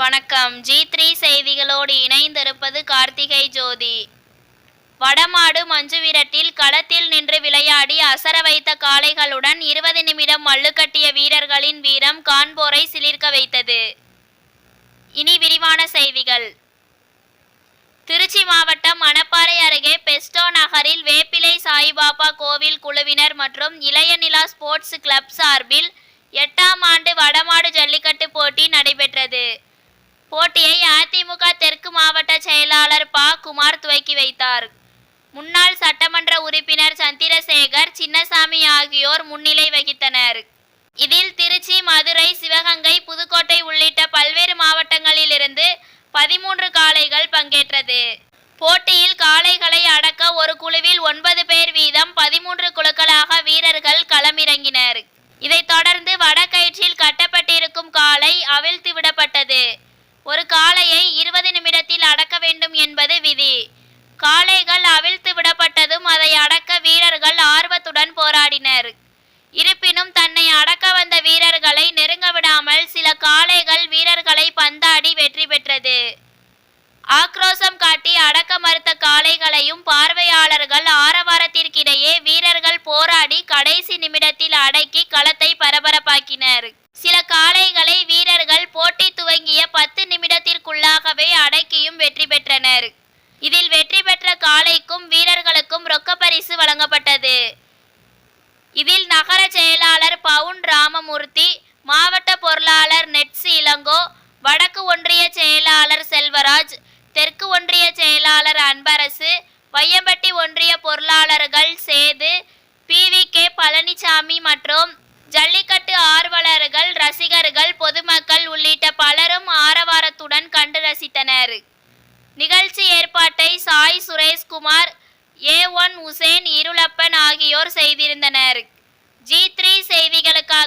வணக்கம். G three செய்திகளோடு இணைந்திருப்பது கார்த்திகை ஜோதி. வடமாடு மஞ்சுவிரட்டில் களத்தில் நின்று விளையாடி அசர வைத்த காளைகளுடன் இருபது நிமிடம் மல்லுக்கட்டிய வீரர்களின் வீரம் காண்போரை சிலிர்க்க வைத்தது. இனி விரிவான செய்திகள். திருச்சி மாவட்டம் மணப்பாறை அருகே பெஸ்டோ நகரில் வேப்பிலை சாயிபாபா கோவில் குழுவினர் மற்றும் இளைய நிலா ஸ்போர்ட்ஸ் கிளப் சார்பில் எட்டாம் ஆண்டு வடமாடு ஜல்லிக்கட்டு போட்டி நடைபெற்றது. போட்டியை அதிமுக தெற்கு மாவட்ட செயலாளர் ப. குமார் துவக்கி வைத்தார். முன்னாள் சட்டமன்ற உறுப்பினர் சந்திரசேகர் சின்னசாமி ஆகியோர் முன்னிலை வகித்தனர். இதில் திருச்சி மதுரை சிவகங்கை புதுக்கோட்டை உள்ளிட்ட பல்வேறு மாவட்டங்களிலிருந்து பதிமூன்று காளைகள் பங்கேற்றது. போட்டியில் காளைகளை அடக்க ஒரு குழுவில் ஒன்பது பேர் வீதம் பதிமூன்று குழுக்களாக வீரர்கள் களமிறங்கினர். இதைத் தொடர்ந்து வடக்கயிற்றில் கட்டப்பட்டிருக்கும் காளை அவிழ்த்து விடப்பட்டது ஒரு காளையை இருபது நிமிடத்தில் அடக்க வேண்டும் என்பது விதி. காளைகள் அவிழ்த்து விடப்பட்டதும் அதை அடக்க வீரர்கள் ஆர்வத்துடன் போராடினர். இருப்பினும் தன்னை அடக்க வந்த வீரர்களை நெருங்க விடாமல் சில காளைகள் வீரர்களை பந்தாடி வெற்றி பெற்றது. ஆக்ரோசம் காட்டி அடக்க மறுத்த காளைகளையும் பார்வையாளர்கள் ஆரவாரத்திற்கிடையே வீரர்கள் போராடி கடைசி நிமிடத்தில் அடக்கி களத்தை பரபரப்பாக்கினர் சில காளைகளை வீரர்கள் போட்டி துவங்கிய பத்து நிமிடத்திற்குள்ளாகவே அடக்கியும் வெற்றி இதில் வெற்றி பெற்ற காளைக்கும் வீரர்களுக்கும் ரொக்க பரிசு வழங்கப்பட்டது. இதில் நகர செயலாளர் பவுன் ராமமூர்த்தி மாவட்ட பொருளாளர் நெட்ஸி இளங்கோ வடக்கு ஒன்றிய செயலாளர் செல்வராஜ் தெற்கு ஒன்றிய செயலாளர் அன்பரசு வையம்பட்டி ஒன்றிய பொருளாளர்கள் சேது பிவி கே. பழனிசாமி மற்றும் ஜல்லிக்கட்டு ஆர்வலர்கள் ரசிகர்கள் பொதுமக்கள் உள்ளிட்ட பலரும் ஆரவாரத்துடன் கண்டு ரசித்தனர். நிகழ்ச்சி ஏற்பாட்டை சாய் சுரேஷ்குமார் ஏ ஒன் உசேன் இருளப்பன் ஆகியோர் செய்திருந்தனர். ஜி த்ரீ செய்திகளுக்காக